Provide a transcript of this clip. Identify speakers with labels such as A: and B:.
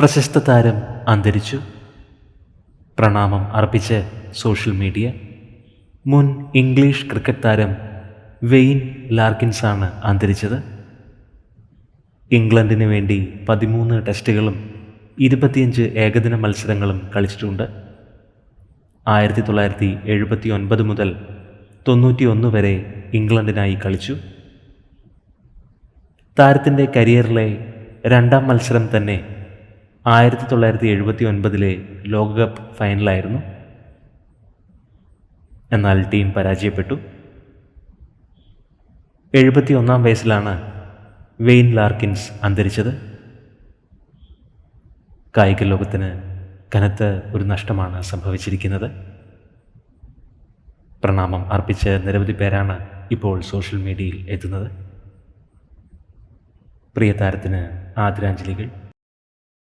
A: പ്രശസ്ത താരം അന്തരിച്ചു. പ്രണാമം അർപ്പിച്ച് സോഷ്യൽ മീഡിയ. മുൻ ഇംഗ്ലീഷ് ക്രിക്കറ്റ് താരം വെയിൻ ലാർക്കിൻസാണ് അന്തരിച്ചത്. ഇംഗ്ലണ്ടിന് വേണ്ടി പതിമൂന്ന് ടെസ്റ്റുകളും ഇരുപത്തിയഞ്ച് ഏകദിന മത്സരങ്ങളും കളിച്ചിട്ടുണ്ട്. ആയിരത്തി തൊള്ളായിരത്തി എഴുപത്തി ഒൻപത് മുതൽ തൊണ്ണൂറ്റി ഒന്ന് വരെ ഇംഗ്ലണ്ടിനായി കളിച്ചു. താരത്തിന്റെ കരിയറിലെ രണ്ടാം മത്സരം തന്നെ ആയിരത്തി തൊള്ളായിരത്തി എഴുപത്തി ഒൻപതിലെ ലോകകപ്പ് ഫൈനലായിരുന്നു. എന്നാൽ ടീം പരാജയപ്പെട്ടു. എഴുപത്തി ഒന്നാം വയസ്സിലാണ് വെയിൻ ലാർക്കിൻസ് അന്തരിച്ചത്. കായിക ലോകത്തിന് കനത്ത ഒരു നഷ്ടമാണ് സംഭവിച്ചിരിക്കുന്നത്. പ്രണാമം അർപ്പിച്ച് നിരവധി പേരാണ് ഇപ്പോൾ സോഷ്യൽ മീഡിയയിൽ എത്തുന്നത്. പ്രിയ താരത്തിന് ആദരാഞ്ജലികൾ.